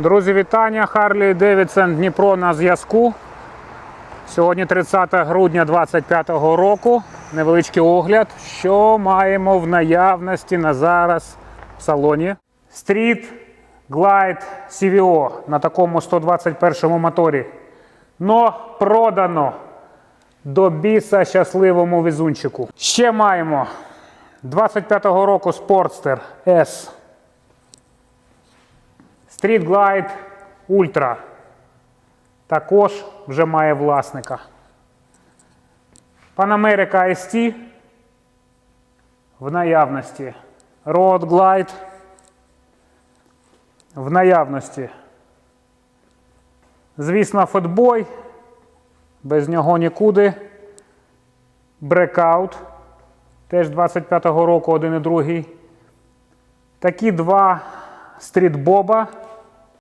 Друзі, вітання! Харлі Девідсон Дніпро на зв'язку. Сьогодні 30 грудня 2025 року. Невеличкий огляд, що маємо в наявності на зараз в салоні. Street Glide CVO на такому 121 моторі. Но продано до біса щасливому везунчику. Ще маємо 25-го року Sportster S. Street Glide Ultra також вже має власника. Panamerika ST в наявності. Road Glide в наявності. Звісно, футбой. Без нього нікуди. Breakout. Теж 25-го року один і другий. Такі два стрітбоба